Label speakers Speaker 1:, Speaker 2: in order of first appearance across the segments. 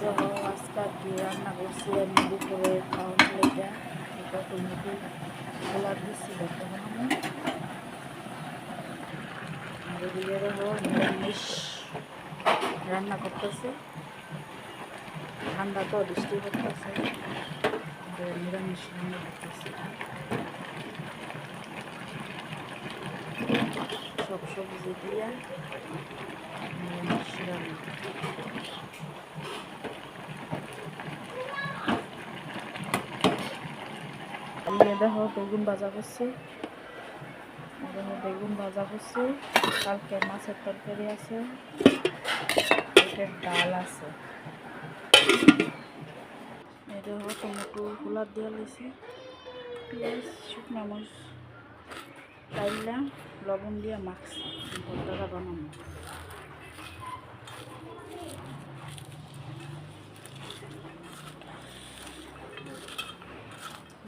Speaker 1: দেখো আজকে কি রান্না করছি আমি দুপুরে খাওয়ানো লেগে এটা টমেটো খোলা দিচ্ছি বর্তমানে আর এদিকে নিরামিষ রান্না করতেছে। ঠান্ডা তো বৃষ্টি করতেছে নিরামিষ রান্না করতেছে সব সবজি দিয়ে নিরামিষ রান্না দেখো, বেগুন ভাজা করছি। বেগুন ভাজা করছি। কালকে মাছের তরকারি আছে ডাল আছে। দেখো, টমেটো গোলাপ দিয়ে লিছি পেঁয়াজ, শুকনো মরিচ টাইলা লবণ দিয়ে ভর্তাটা বানানো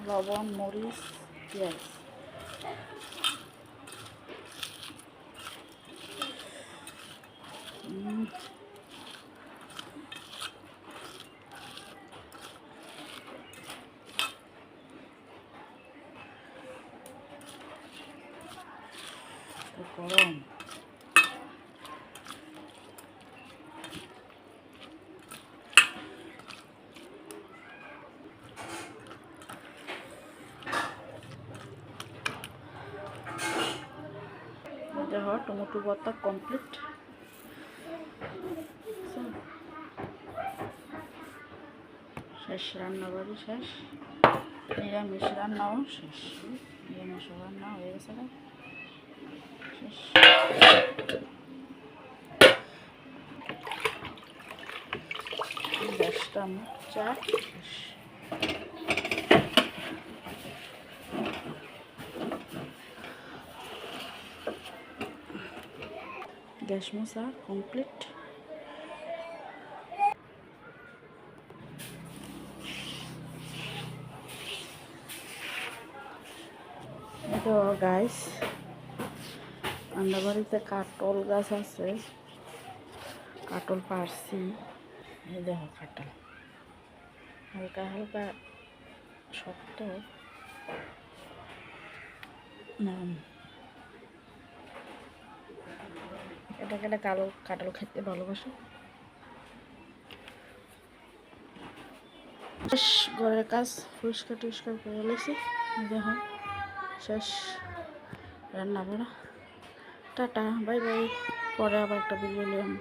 Speaker 1: লবণ মরিচ পেঁয়াজ। গরম। হয় টমেটো ভর্তা কমপ্লিট শেষ রান্নাবাড়ি শেষ। নিরামিষ রান্নাও শেষ। নিরামিষ রান্না হয়ে গেছে। শেষ। দশটা আমার চা, শেষ। গ্যাস মশা কমপ্লিট তো গাছ আমাদের বাড়িতে কাটল গাছ আছে। কাটল পারছি। এই দেখো কাটল। হালকা হালকা, শক্ত। নরম এটাকে একটা কালো কাটল খেতে ভালোবাসে। শেষ ঘরের কাজ পরিষ্কার টরিষ্কার করে ফেলেছি দেখো, শেষ রান্না বাড়া টাটা, বাই বাই। পরে আবার একটা ভিডিও নিলাম